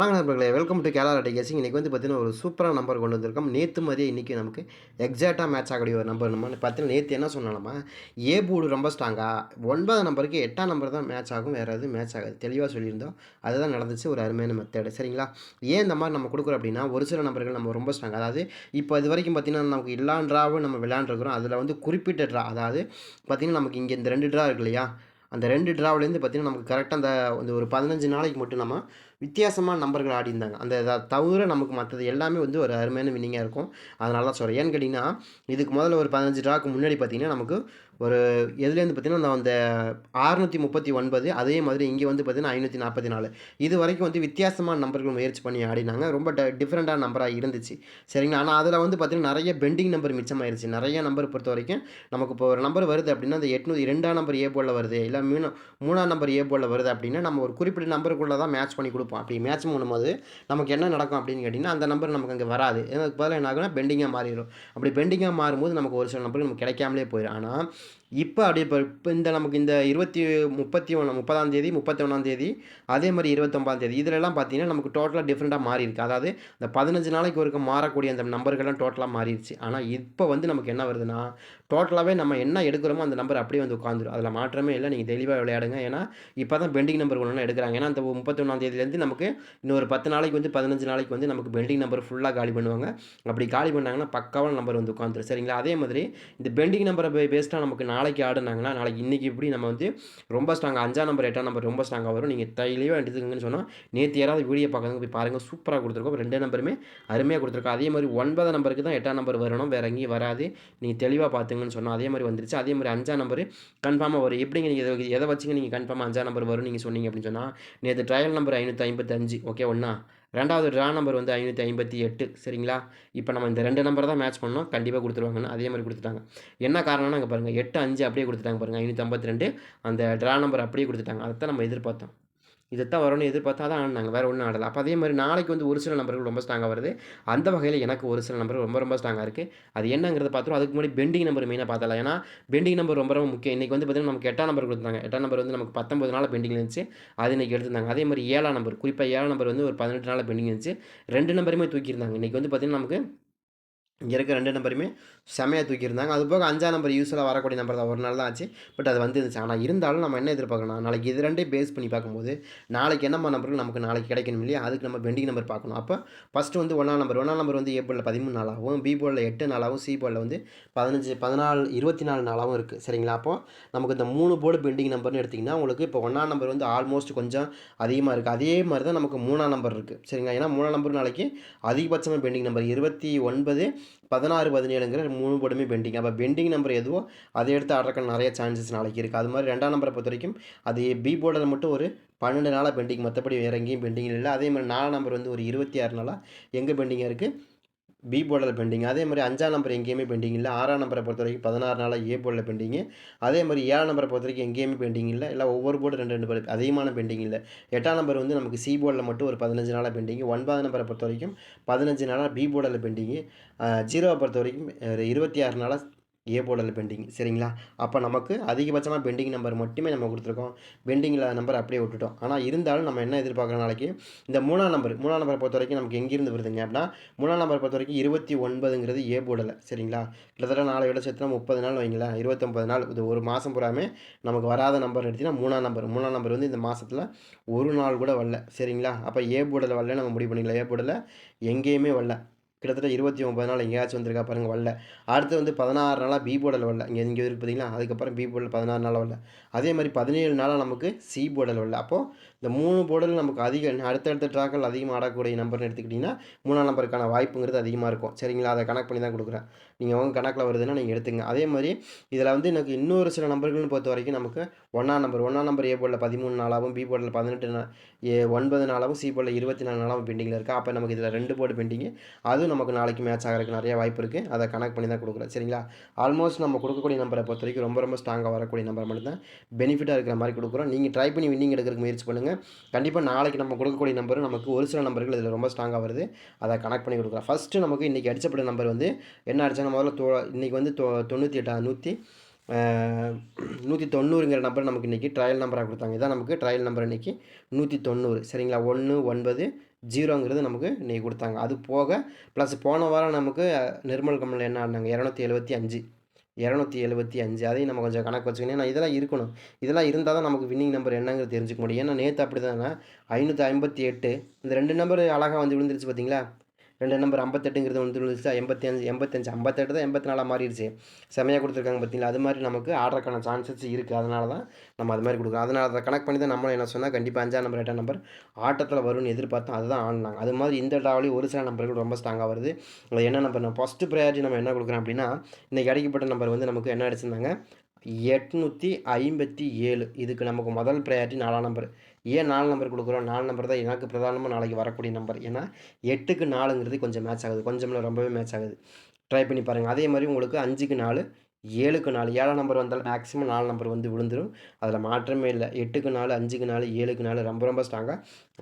வாங்க நண்பர்களே welcome to Kerala டெகேசிங் இன்றைக்கி வந்து பார்த்தீங்கன்னா ஒரு சூப்பரான நம்பர் கொண்டு வந்திருக்கோம். நேற்று மாதிரியே இன்றைக்கி நமக்கு எக்ஸாக்டாக மேட்ச் ஆகக்கூடிய ஒரு நம்பர் நம்ம பார்த்தீங்கன்னா நேற்று என்ன சொன்னாலுமா ஏ போர்டு ரொம்ப ஸ்ட்ராங்காக ஒன்பதாம் நம்பருக்கு எட்டாம் நம்பர் தான் மேட்ச் ஆகும். வேறு எதுவும் மேட்ச் ஆகாது. தெளிவாக சொல்லியிருந்தோம். அதுதான் நடந்துச்சு. ஒரு அருமையான மெத்தேடு சரிங்களா? ஏன் இந்த மாதிரி நம்ம கொடுக்குறோம் அப்படின்னா ஒரு சில நம்பர்கள் நம்ம ரொம்ப ஸ்ட்ராங் அதாவது இப்போ இது வரைக்கும் பார்த்தீங்கன்னா நமக்கு எல்லா ட்ராவும் நம்ம விளையாண்டுருக்குறோம் அதில் வந்து குறிப்பிட்ட ட்ரா அதாவது பார்த்திங்கன்னா நமக்கு இங்கே இந்த ரெண்டு ட்ரா இருக்கு இல்லையா? அந்த ரெண்டு ட்ராவிலேருந்து பார்த்திங்கன்னா நமக்கு கரெக்டாக அந்த அந்த ஒரு பதினஞ்சு நாளைக்கு மட்டும் நம்ம வித்தியாசமான நம்பர்கள் ஆடி இருந்தாங்க. அந்த இதை தவிர நமக்கு மற்றது எல்லாமே வந்து ஒரு அருமையான வின்னிங்காக இருக்கும். அதனால தான் சொல்கிறேன் ஏன்னு கேட்டிங்கன்னா இதுக்கு முதல்ல ஒரு பதினஞ்சு ட்ராக்கு முன்னாடி பார்த்திங்கன்னா நமக்கு ஒரு எதுலேருந்து பார்த்திங்கன்னா அந்த அறுநூற்றி முப்பத்தி ஒன்பது அதே மாதிரி இங்கே வந்து பார்த்திங்கன்னா ஐநூற்றி நாற்பத்தி நாலு. இது வரைக்கும் வந்து வித்தியாசமான நம்பர்கள் முயற்சி பண்ணி ஆடினாங்க. ரொம்ப ட டிஃப்ரெண்ட்டான நம்பராக இருந்துச்சு. சரிங்களா? ஆனால் அதில் வந்து பார்த்திங்கன்னா நிறைய பெண்டிங் நம்பர் மிச்சமாயிருச்சு. நிறைய நம்பர் பொறுத்த வரைக்கும் நமக்கு இப்போ ஒரு நம்பர் வருது அப்படின்னா அந்த எட்நூறு ரெண்டாம் நம்பர் ஏ போலில் வருது. இல்லை மூணு மூணாம் நம்பர் ஏ போலில் வருது அப்படின்னா நம்ம ஒரு குறிப்பிட்ட நம்பருக்குள்ளே தான் மேட்ச் பண்ணி கொடுப்போம். அப்படி மேட்ச் பண்ணும்போது நமக்கு என்ன நடக்கும் அப்படின்னு கேட்டிங்கன்னா அந்த நம்பர் நமக்கு அங்கே வராது. எனக்கு பதிலாக என்ன ஆகுனா பெண்டிங்காக மாறிடும். அப்படி பெண்டிங்காக மாறும்போது நமக்கு ஒரு சில நம்பர் நமக்கு கிடைக்காமலே போயிடும். ஆனால் இப்போ அப்படி இப்போ இப்போ இந்த நமக்கு இந்த இருபத்தி முப்பத்தி ஒன்று முப்பதாம் தேதி முப்பத்தி ஒன்றாம் தேதி அதே மாதிரி இருபத்தொம்பதாம் தேதி இதிலெல்லாம் பார்த்தீங்கன்னா நமக்கு டோட்டலாக டிஃப்ரெண்ட்டாக மாறி இருக்குது அதாவது இந்த பதினஞ்சு நாளைக்கு ஒருக்க மாறக்கூடிய அந்த நம்பர்கள்லாம் டோட்டலாக மாறிடுச்சு ஆனால் இப்போ வந்து நமக்கு என்ன வருதுன்னா டோட்டலாகவே நம்ம என்ன எடுக்கிறோமோ அந்த நம்பர் அப்படியே வந்து உட்காந்துரும் அதில் மாற்றமே இல்லை. நீங்கள் தெளிவாக விளையாடுங்க. ஏன்னா இப்போ தான் பெண்டிங் நம்பர் ஒன்று எடுக்கிறாங்க. ஏன்னா அந்த முப்பத்தொன்னாம் தேதியிலேருந்து நமக்கு இன்னொரு பத்து நாளைக்கு வந்து பதினஞ்சு நாளைக்கு வந்து நமக்கு பெண்டிங் நம்பர் ஃபுல்லாக காலி பண்ணுவாங்க. அப்படி காலி பண்ணாங்கன்னா பக்காவான நம்பர் வந்து உட்காந்துரும் சரிங்களா? அதே மாதிரி இந்த பெண்டிங் நம்பரை பேஸ்ட்டாக நமக்கு நாளைக்கு ஆடுனாங்கன்னா நாளைக்கு இன்றைக்கி இப்படி நம்ம வந்து ரொம்ப ஸ்ட்ராங்காக அஞ்சாம் நம்பர் எட்டாம் நம்பர் ரொம்ப ஸ்ட்ராங்காக வரும் நீங்கள் தெளிவாக எடுத்துக்கங்கன்னு சொன்னால் நேற்று யாராவது வீடியோ பார்க்கறதுக்கு போய் பாருங்கள் சூப்பராக கொடுத்துருக்கோம். ரெண்டு நம்பருமே அருமையாக கொடுத்துருக்கோம். அதே மாதிரி ஒன்பதாம் நம்பருக்கு தான் எட்டாம் நம்பர் வரணும் வேறு எங்கேயும் வராது. நீங்கள் தெளிவாக பார்த்துங்கன்னு சொன்னால் அதே மாதிரி வந்துருச்சு. அதே மாதிரி அஞ்சாம் நம்பர் கன்ஃபார்மாக வரும். எப்படிங்க நீங்கள் எதை எதை வச்சுங்க நீங்கள் கன்ஃபார்மாக அஞ்சாம் நம்பர் வரும் நீங்கள் சொன்னீங்க அப்படின்னு சொன்னால் நேற்று ட்ரையல் நம்பர் ஐநூற்றி ஐம்பத்தஞ்சு ஓகே ஒன்றா ரெண்டாவது ட்ரா நம்பர் வந்து ஐநூற்றி ஐம்பத்தி எட்டு சரிங்களா? இப்போ நம்ம இந்த ரெண்டு நம்பர் தான் மேட்ச் பண்ணோம். கண்டிப்பாக கொடுத்துருவாங்கன்னு அதே மாதிரி கொடுத்துட்டாங்க. என்ன காரணம்னா அங்கே பாருங்கள் எட்டு அஞ்சு அப்படியே கொடுத்துட்டாங்க பாருங்கள் ஐநூற்றி ஐம்பத்தி ரெண்டு. அந்த ட்ரா நம்பர் அப்படியே கொடுத்துட்டாங்க. அதை தான் நம்ம எதிர்பார்த்தோம். இதைத்தான் வரணும்னு எதிர்பார்த்தா தான் ஆடினாங்க வேறு ஒன்றும் ஆடலை. அப்போ அதே மாதிரி நாளைக்கு வந்து ஒரு சில நம்பர்கள் ரொம்ப ஸ்ட்ராங்காக வருது. அந்த வகையில் எனக்கு ஒரு சில நம்பர்கள் ரொம்ப ரொம்ப ஸ்ட்ராங்காக இருக்குது அது என்னங்கிறத பார்த்துரும் அதுக்கு முன்னாடி பெண்டிங் நம்பர் மெயினாக பார்த்தலாம் ஏன்னா பெண்டிங் நம்பர் ரொம்ப ரொம்ப முக்கியம். இன்றைக்கி வந்து பார்த்திங்கன்னா நமக்கு எட்டாம் நம்பர் கொடுத்தாங்க. எட்டாம் நம்பர் வந்து நமக்கு பத்தொம்பது நாள் பெண்டிங் இருந்துச்சு. அது இன்றைக்கி எடுத்திருந்தாங்க. அதே மாதிரி ஏழாம் நம்பர் குறிப்பாக ஏழாம் நம்பர் வந்து ஒரு பதினெட்டு நாள் பெண்டிங் இருந்துச்சு. ரெண்டு நம்பருமே தூக்கியிருந்தாங்க. இன்றைக்கி வந்து பார்த்திங்கன்னா நமக்கு இங்கே இருக்க ரெண்டு நம்பருமே செமையாக தூக்கியிருந்தாங்க. அது போக அஞ்சாம் நம்பர் யூஸ்வலாக வரக்கூடிய நம்பர் தான். ஒரு நாள் தான் ஆச்சு. பட் அது வந்துருந்துச்சு ஆனால் இருந்தாலும் நம்ம என்ன எதிர்பார்க்கணும்? நாளைக்கு இது ரெண்டே பேஸ் பண்ணி பார்க்கும்போது நாளைக்கு என்னம்மா நம்பருக்கு நமக்கு நாளைக்கு கிடைக்கணும் இல்லையா? அதுக்கு நம்ம பெண்டிங் நம்பர் பார்க்கணும். அப்போ ஃபஸ்ட்டு வந்து ஒன்றாம் நம்பர். ஒன்றாம் நம்பர் வந்து ஏ பதிமூணு நாளாகவும் பி போலில் எட்டு நாளாகவும் சி போலில் வந்து பதினஞ்சு பதினாலு இருபத்தி நாலு நாளாகவும் இருக்குது சரிங்களா? அப்போ நமக்கு இந்த மூணு போர்டு பெண்டிங் நம்பர்னு எடுத்திங்கன்னா உங்களுக்கு இப்போ ஒன்றாம் நம்பர் வந்து ஆல்மோஸ்ட் கொஞ்சம் அதிகமாக இருக்குது அதே மாதிரி தான் நமக்கு மூணாம் நம்பர் இருக்குது சரிங்களா? ஏன்னா மூணாம் நம்பர் நாளைக்கு அதிகபட்சமாக பெண்டிங் நம்பர் இருபத்தி ஒன்பது பதினாறு பதினேழுங்கிற மூணு போர்டுமே பெண்டிங் அப்போ பெண்டிங் நம்பர் எதுவோ அதை எடுத்து ஆடுறதுக்கு நிறைய சான்சஸ் நாளைக்கு இருக்குது அது மாதிரி ரெண்டாம் நம்பரை பொறுத்த வரைக்கும் அது பி போர்டில் மட்டும் ஒரு பன்னெண்டு நாளாக பெண்டிங் மற்றபடி வேறு எங்கேயும் பெண்டிங் இல்லை. அதே மாதிரி நாலாம் நம்பர் வந்து ஒரு இருபத்தி ஆறு நாளாக எங்கே பெண்டிங்காக இருக்குது பி போர்டில் பெண்டிங் அதே மாதிரி அஞ்சாம் நம்பர் எங்கேயுமே பெண்டிங் இல்லை. ஆறாம் நம்பரை பொறுத்த வரைக்கும் பதினாறு நாளாக ஏ போர்டில் பெண்டிங்கு அதே மாதிரி ஏழாம் நம்பரை பொறுத்த வரைக்கும் எங்கேயுமே பெண்டிங் இல்லை. இல்லை ஒவ்வொரு போர்டு ரெண்டு ரெண்டு பேர் அதிகமான பெண்டிங் இல்லை. எட்டாம் நம்பர் வந்து நமக்கு சி போர்டில் மட்டும் ஒரு பதினஞ்சு நாளாக பெண்டிங் ஒன்பதாம் நம்பரை பொறுத்த வரைக்கும் பதினஞ்சு நாளாக பி போர்டில் பெண்டிங்கு ஜீரோவை பொறுத்த வரைக்கும் இருபத்தி ஆறு நாளாக ஏ போர்டில் பெண்டிங் சரிங்களா? அப்போ நமக்கு அதிகபட்சமாக பெண்டிங் நம்பர் மட்டுமே நம்ம கொடுத்துருக்கோம். பெண்டிங் இல்லாத நம்பர் அப்படியே விட்டுட்டோம். ஆனால் இருந்தாலும் நம்ம என்ன எதிர்பார்க்குற நாளைக்கு? இந்த மூணாம் நம்பர் மூணாம் நம்பரை பொறுத்த வரைக்கும் நமக்கு எங்கேருந்து வருதுங்க அப்படின்னா மூணாம் நம்பரை பொறுத்த வரைக்கும் இருபத்தி ஒன்பதுங்கிறது ஏ போர்டில் சரிங்களா? கிட்டத்தட்ட நாலு விட சேர்த்துனா முப்பது நாள் வைங்களேன். இருபத்தொம்பது நாள். இது ஒரு மாதம் பூராமே நமக்கு வராத நம்பர் எடுத்திங்கன்னா மூணாம் நம்பர் மூணாம் நம்பர் வந்து இந்த மாதத்தில் ஒரு நாள் கூட வரல. சரிங்களா? அப்போ ஏ போர்டில் வரல நம்ம முடிவு பண்ணிக்கலாம். ஏ போர்டில் எங்கேயுமே வரல. கிட்டத்தட்ட இருபத்தி ஒம்பது நாள் எங்கேயாச்சும் வந்திருக்கா பாருங்கள் வரல. அடுத்து வந்து பதினாறு நாளாக பி போர்டில் வரல. இங்கே இங்கே இருக்கு பார்த்தீங்களா அதுக்கப்புறம் பி போர்டில் பதினாறு நாளாக வரல. அதே மாதிரி பதினேழு நாளாக நமக்கு சி போர்டில் வரல. அப்போது இந்த மூணு போர்டில் நமக்கு அதிக அடுத்தடுத்த ட்ராக்கள் அதிகமாக ஆடக்கூடிய நம்பர்னு எடுத்துக்கிட்டிங்கன்னா மூணாம் நம்பருக்கான வாய்ப்புங்கிறது அதிகமாக இருக்கும். சரிங்களா? அதை கணக்கு பண்ணி தான் கொடுக்குறேன். நீங்கள் உங்கள் கணக்கில் வருதுன்னா நீங்கள் எடுத்துங்க. அதே மாதிரி இதில் வந்து எனக்கு இன்னொரு சில நம்பர்கள்னு பொறுத்த வரைக்கும் நமக்கு ஒன்றாம் நம்பர் ஒன்றாம் நம்பர் ஏ போர்டில் பதிமூணு நாளாகவும் பி போர்டில் பதினெட்டு நாள் ஏ ஒன்பது நாளாகவும் சி போர்டில் இருபத்தி நாலு நாளாகவும் பெண்டிங்கில் இருக்குது அப்போ நமக்கு இதில் ரெண்டு போர்டு பெண்டிங்கு அதுவும் நமக்கு நாளைக்கு மேட்ச் ஆகிறதுக்கு நிறைய வாய்ப்பு இருக்குது அதை கனெக்ட் பண்ணி தான் கொடுக்குறேன். சரிங்களா? ஆல்மோஸ்ட் நம்ம கொடுக்கக்கூடிய நம்பரை பொறுத்த வரைக்கும் ரொம்ப ரொம்ப ஸ்ட்ராங்காக வரக்கூடிய நம்பர் மட்டும் தான் பெனிஃபிட்டாக இருக்கிற மாதிரி கொடுக்குறோம். நீங்கள் ட்ரை பண்ணி வின்னிங் எடுக்கிறதுக்கு முயற்சி பண்ணுங்கள் கண்டிப்பாக நாளைக்கு நம்ம கொடுக்கக்கூடிய நம்பர் நமக்கு ஒரு சில நம்பர்கள் இதில் ரொம்ப ஸ்ட்ராங்காக வருது. அதை கனெக்ட் பண்ணி கொடுக்குறோம். ஃபஸ்ட்டு நமக்கு இன்றைக்கி அடிச்சப்பட்ட நம்பர் வந்து என்ன அடித்தாங்க முதல்ல தொ இன்றைக்கி வந்து தொ தொண்ணூற்றி எட்டா நூற்றி நூற்றி தொண்ணூறுங்கிற நம்பர் நமக்கு இன்றைக்கி ட்ரையல் நம்பராக கொடுத்தாங்க. இதான் நமக்கு ட்ரையல் நம்பர் இன்றைக்கி நூற்றி தொண்ணூறு. சரிங்களா? ஒன்று ஒன்பது ஜீரோங்கிறது நமக்கு இன்றைக்கி கொடுத்தாங்க. அது போக ப்ளஸ் போன வாரம் நமக்கு நிர்மல் கமலில் என்ன ஆடினாங்க? இரநூத்தி எழுபத்தி அஞ்சு. இரநூத்தி எழுபத்தி அஞ்சு. அதையும் நம்ம கொஞ்சம் கணக்கு வச்சுக்கணும். ஏன்னா இதெல்லாம் இருக்கணும். இதெல்லாம் இருந்தால் தான் நமக்கு வின்னிங் நம்பர் என்னங்கிறது தெரிஞ்சுக்க முடியும். ஏன்னா நேற்று அப்படி தானே ஐநூற்றி ஐம்பத்தி எட்டு. இந்த ரெண்டு நம்பர் அழகாக வந்து விழுந்துருச்சு பார்த்தீங்களா ரெண்டு நம்பர் ஐம்பத்தெட்டுங்கிறது வந்து இருந்துச்சா எண்பத்தி அஞ்சு எண்பத்தஞ்சு ஐம்பத்தெட்டு தான் எண்பத்தி நாலாக மாறிடுச்சு. செமையாக கொடுத்துருக்காங்க பார்த்தீங்களா அது மாதிரி நமக்கு ஆர்டருக்கான சான்சஸ் இருக்குது அதனால தான் நம்ம அது மாதிரி கொடுக்குறோம். அதனால் அதை கணக்கு பண்ணி தான் நம்மளும் என்ன சொன்னால் கண்டிப்பாக அஞ்சாம் நம்பர் எட்டாம் நம்பர் ஆட்டத்தில் வரும்னு எதிர்பார்த்தோம் அதுதான் ஆடினாங்க. அது மாதிரி இந்த டாவலையும் ஒரு சில நம்பர்கள் ரொம்ப ஸ்ட்ராங்காக வருது. அது என்ன நம்பர் நான் ஃபஸ்ட்டு ப்ரையாரிட்டி நம்ம என்ன கொடுக்குறோம் அப்படின்னா இன்றைக்கி அடிக்கப்பட்ட நம்பர் வந்து நமக்கு என்ன அடிச்சிருந்தாங்க? எட்நூற்றி ஐம்பத்தி ஏழு. இதுக்கு நமக்கு முதல் ப்ரையாரிட்டி நாலாம் நம்பர் ஏன் நாலு நம்பர் கொடுக்குறோம்? நாலு நம்பர் தான் எனக்கு பிரதானமாக நாளைக்கு வரக்கூடிய நம்பர் ஏன்னா எட்டுக்கு நாலுங்கிறது கொஞ்சம் மேட்ச் ஆகுது. கொஞ்சம் ரொம்பவே மேட்ச் ஆகுது. ட்ரை பண்ணி பாருங்கள் அதே மாதிரி உங்களுக்கு அஞ்சுக்கு நாலு ஏழுக்கு நாலு ஏழாம் நம்பர் வந்தாலும் மேக்ஸிமம் நாலு நம்பர் வந்து விழுந்துடும் அதில் மாற்றமே இல்லை. எட்டுக்கு நாலு அஞ்சுக்கு நாலு ஏழுக்கு நாலு ரொம்ப ரொம்ப ஸ்ட்ராங்காக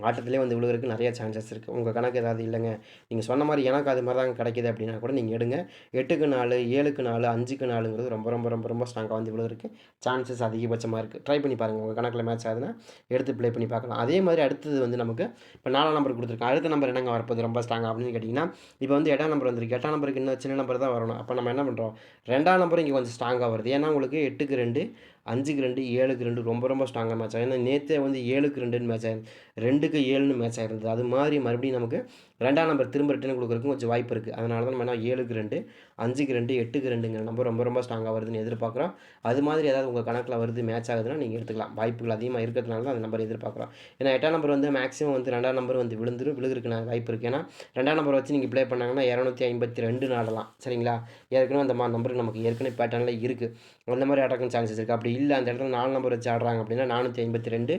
ஆட்டத்திலே வந்து விழுகிறதுக்கு நிறைய சான்சஸ் இருக்குது உங்கள் கணக்கு ஏதாவது இல்லைங்க. நீங்கள் சொன்ன மாதிரி எனக்கு அது மாதிரி தான் கிடைக்கிது அப்படின்னா கூட நீங்கள் எடுங்க. எட்டுக்கு நாலு ஏழுக்கு நாலு அஞ்சுக்கு நாலுங்கிறது ரொம்ப ரொம்ப ரொம்ப ரொம்ப ஸ்ட்ராங்காக வந்து விழுகிறதுக்கு சான்சஸ் அதிகபட்சமாக இருக்குது ட்ரை பண்ணி பாருங்கள் உங்கள் கணக்கில் மேட்ச் ஆகுதுன்னா எடுத்து ப்ளே பண்ணி பார்க்கலாம். அதே மாதிரி அடுத்தது வந்து நமக்கு இப்போ நாலாம் நம்பர் கொடுத்துருக்கோம் அடுத்த நம்பர் என்னங்க வரப்போது ரொம்ப ஸ்ட்ராங்காக அப்படின்னு கேட்டிங்கன்னா இப்போ வந்து எட்டாம் நம்பர் வந்திருக்கு. எட்டாம் நம்பருக்கு இன்னும் சின்ன நம்பர் தான் வரணும். அப்போ நம்ம என்ன பண்ணுறோம் ரெண்டாம் நம்பர் இங்கே கொஞ்சம் ஸ்ட்ராங்காக வருது. ஏன்னா உங்களுக்கு எட்டுக்கு ரெண்டு அஞ்சுக்கு ரெண்டு ஏழுக்கு ரெண்டு ரொம்ப ரொம்ப ஸ்ட்ராங்காக மேட்ச் ஆகும் ஏன்னா நேற்றே வந்து ஏழுக்கு ரெண்டுன்னு மேட்ச் ஆயிருந்து ரெண்டுக்கு ஏழுன்னு மேட்ச் ஆயிருந்தது. அது மாதிரி மறுபடியும் நமக்கு ரெண்டாம் நம்பர் திரும்ப ரிட்டர்ன் கொடுக்குறதுக்கும் கொஞ்சம் வாய்ப்பு இருக்குது அதனால தான் நம்ம ஏழுக்கு ரெண்டு அஞ்சுக்கு ரெண்டு எட்டுக்கு ரெண்டுங்கிற நம்பர் ரொம்ப ரொம்ப ஸ்ட்ராங்காக வருதுன்னு எதிர்பார்க்குறோம். அது மாதிரி ஏதாவது உங்கள் கணக்கில் வருது மேட்ச் ஆகுதுன்னா நீங்கள் எடுத்துக்கலாம். வாய்ப்புகள் அதிகமாக இருக்கிறதுனால தான் அந்த நம்பர் எதிர்பார்க்குறோம். ஏன்னா எட்டாம் நம்பர் வந்து மேக்ஸிமம் வந்து ரெண்டாம் நம்பர் வந்து விழுந்துரும் விழுகிறதுக்கு நான் வாய்ப்பு இருக்குது ஏன்னா ரெண்டாம் நம்பர் வச்சு நீங்கள் ப்ளே பண்ணாங்கன்னா இரநூத்தி ஐம்பத்தி ரெண்டு நாடலாம் சரிங்களா? ஏற்கனவே அந்த மாதிரி நம்பருக்கு நமக்கு ஏற்கனவே பேட்டர்னில் இருக்குது அந்த மாதிரி அடக்கம் சான்சஸ் இருக்குது அப்படி இல்லை அந்த இடத்துல நாலு நம்பர் வச்சு ஆடுறாங்க அப்படின்னா நானூற்றி ஐம்பத்தி ரெண்டு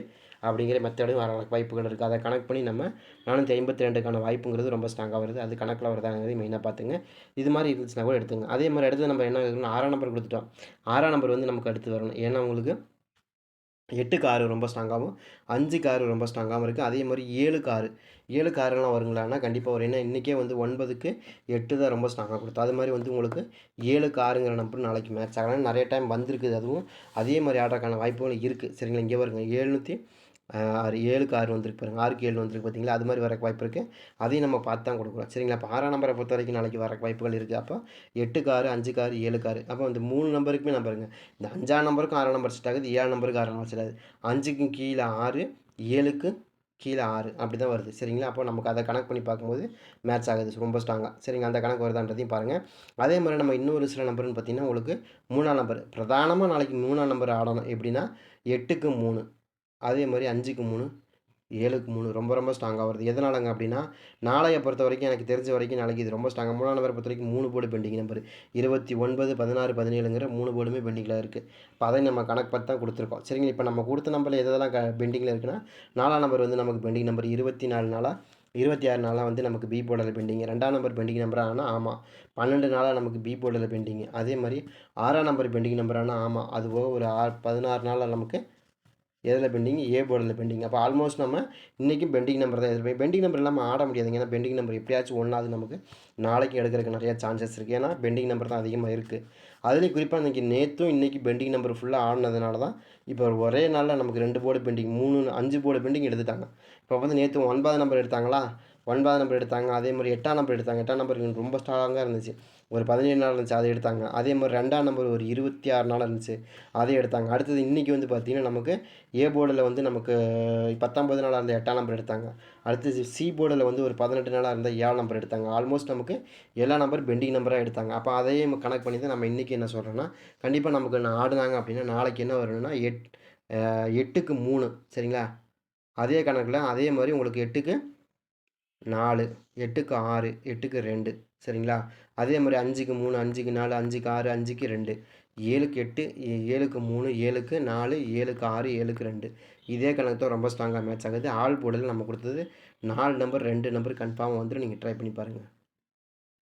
அப்படிங்கிற மெத்தடும் வர வாய்ப்புகள் இருக்குது அதை கணக்கு பண்ணி நம்ம நானூற்றி ஐம்பத்தி ரெண்டுக்கான வாய்ப்புங்கிறது ரொம்ப ஸ்ட்ராங்காக வருது. அது கணக்கில் வருதாங்கிறது மெயினாக பார்த்துங்க. இது மாதிரி இருந்துச்சுன்னா கூட எடுத்துங்க. அதே மாதிரி அடுத்து நம்ம என்ன ஆறாம் நம்பர் கொடுத்துட்டோம். ஆறாம் நம்பர் வந்து நமக்கு அடுத்து வரணும். ஏன்னா உங்களுக்கு எட்டுக்கு ஆறு ரொம்ப ஸ்ட்ராங்காகவும் அஞ்சுக்கு ஆறு ரொம்ப ஸ்ட்ராங்காகவும் இருக்குது அதே மாதிரி ஏழுக்கு ஆறு ஏழுக்கு ஆறுலாம் வருங்களான்னா கண்டிப்பாக வரும் ஏன்னா இன்றைக்கே வந்து ஒன்பதுக்கு எட்டு தான் ரொம்ப ஸ்ட்ராங்காக கொடுத்தோம். அது மாதிரி வந்து உங்களுக்கு ஏழுக்கு ஆறுங்கிற நம்பர் நாளைக்கு மேட்ச் ஆகலாம். நிறைய டைம் வந்திருக்குது அதுவும். அதே மாதிரி ஆடுறதுக்கான வாய்ப்புகள் இருக்குது சரிங்களா? இங்கே வருங்க ஏழ்நூற்றி ஆறு ஏழுக்கு ஆறு வந்திருக்கு பாருங்கள் ஆறுக்கு ஏழு வந்திருக்கு பார்த்தீங்களா அது மாதிரி வரக்கு வாய்ப்பு இருக்குது அதையும் நம்ம பார்த்து தான் கொடுக்குறோம் சரிங்களா? இப்போ ஆறாம் நம்பரை பொறுத்த வரைக்கும் நாளைக்கு வரக்கு வாய்ப்புகள் இருக்குது அப்போ எட்டுக்கு ஆறு அஞ்சுக்கு ஆறு ஏழுக்கு ஆறு. அப்போ இந்த மூணு நம்பருக்குமே நம்பருங்க இந்த அஞ்சாம் நம்பருக்கும் ஆறாம் நம்பர் செட் ஆகுது ஏழு நம்பருக்கு ஆறாம் நம்பர் செட் ஆகுது அஞ்சுக்கும் கீழே ஆறு ஏழுக்கு கீழே ஆறு அப்படி தான் வருது. சரிங்களா? அப்போ நமக்கு அதை கணக்கு பண்ணி பார்க்கும்போது மேட்ச் ஆகுது. ரொம்ப ஸ்ட்ராங்காக சரிங்க? அந்த கணக்கு வருதான்றதையும் பாருங்கள் அதே மாதிரி நம்ம இன்னொரு சில நம்பர்னு பார்த்தீங்கன்னா உங்களுக்கு மூணாம் நம்பர் பிரதானமாக நாளைக்கு மூணாம் நம்பர் ஆடணும். எப்படின்னா எட்டுக்கு மூணு. அதே மாதிரி அஞ்சுக்கு மூணு ஏழுக்கு மூணு ரொம்ப ரொம்ப ஸ்ட்ராங்காக வருது. எதனாலங்க அப்படின்னா நாளையை பொறுத்த வரைக்கும் எனக்கு தெரிஞ்ச வரைக்கும் நாளைக்கு இது ரொம்ப ஸ்ட்ராங்காக மூணாம் நம்பரை பொறுத்த வரைக்கும் மூணு போர்டு பெண்டிங் நம்பர் இருபத்தி ஒன்பது பதினாறு பதினேழுங்கிற மூணு போர்டுமே பெண்டிங்கில் இருக்குது இப்போ அதை நம்ம கணக்கு பார்த்து தான் கொடுத்துருக்கோம். சரிங்களா? இப்போ நம்ம கொடுத்த நம்பரில் எதெல்லாம் க பெண்டிங்கில் இருக்குன்னா நாலாம் நம்பர் வந்து நமக்கு பெண்டிங் நம்பர் இருபத்தி நாலு நாளாக இருபத்தி ஆறு நாளாக வந்து நமக்கு பி போர்டில் பெண்டிங் ரெண்டாம் நம்பர் பெண்டிங் நம்பர் ஆனால் ஆமாம் பன்னெண்டு நாளாக நமக்கு பி போர்டில் பெண்டிங் அதே மாதிரி ஆறாம் நம்பர் பெண்டிங் நம்பர் ஆனால் ஆமாம் அது போக ஒரு ஆறு பதினாறு நாளாக நமக்கு எதில் பெண்டிங் ஏ போர்டில் பெண்டிங் அப்போ ஆல்மோஸ்ட் நம்ம இன்றைக்கும் பெண்டிங் நம்பர் தான் எதிர்ப்பு பெண்டிங் நம்பர் இல்லாமல் ஆட முடியாதுங்க ஏன்னா பெண்டிங் நம்பர் எப்படியாச்சும் ஒன்றாவது நமக்கு நாளைக்கு எடுக்கிறதுக்கு நிறையா சான்சஸ் இருக்குது ஏன்னா பெண்டிங் நம்பர் தான் அதிகமாக இருக்குது அதுலேயும் குறிப்பாக இன்றைக்கி நேற்றும் இன்றைக்கி பெண்டிங் நம்பர் ஃபுல்லாக ஆடினதுனால தான் இப்போ ஒரே நாளில் நமக்கு ரெண்டு போர்டு பெண்டிங் மூணு அஞ்சு போர்டு பெண்டிங் எடுத்துட்டாங்க. இப்போ வந்து நேற்று ஒன்பது நம்பர் எடுத்தாங்களா? ஒன்பதாம் நம்பர் எடுத்தாங்க அதே மாதிரி எட்டாம் நம்பர் எடுத்தாங்க. எட்டாம் நம்பர் ரொம்ப ஸ்ட்ராங்காக இருந்துச்சு. ஒரு பதினேழு நாள் இருந்துச்சு அதை எடுத்தாங்க. அதே மாதிரி ரெண்டாம் நம்பர் ஒரு இருபத்தி ஆறு நாள் இருந்துச்சு அதை எடுத்தாங்க. அடுத்தது இன்றைக்கி வந்து பார்த்திங்கன்னா நமக்கு ஏ போர்டில் வந்து நமக்கு பத்தொம்பது நாளாக இருந்த எட்டாம் நம்பர் எடுத்தாங்க. அடுத்தது சி போர்டில் வந்து ஒரு பதினெட்டு நாளாக இருந்தால் ஏழு நம்பர் எடுத்தாங்க. ஆல்மோஸ்ட் நமக்கு எல்லா நம்பர் பெண்டிங் நம்பராக எடுத்தாங்க. அப்போ அதையே கணக்கு பண்ணி தான் நம்ம இன்றைக்கி என்ன சொல்கிறோன்னா கண்டிப்பாக நமக்கு நான் ஆடுனாங்க அப்படின்னா நாளைக்கு என்ன வரணும்னா எட் எட்டுக்கு மூணு. சரிங்களா? அதே கணக்கில் அதே மாதிரி உங்களுக்கு எட்டுக்கு நாலு எட்டுக்கு ஆறு எட்டுக்கு ரெண்டு சரிங்களா? அதே மாதிரி அஞ்சுக்கு மூணு அஞ்சுக்கு நாலு அஞ்சுக்கு ஆறு அஞ்சுக்கு ரெண்டு. ஏழுக்கு எட்டு ஏழுக்கு மூணு ஏழுக்கு நாலு ஏழுக்கு ஆறு ஏழுக்கு ரெண்டு. இதே கணக்கு தான் ரொம்ப ஸ்ட்ராங்காக மேட்ச் ஆகுது. ஆள் போடல நம்ம கொடுத்தது நாலு நம்பர் ரெண்டு நம்பர் கன்ஃபார்மாக வந்துடும் நீங்கள் ட்ரை பண்ணி பாருங்கள்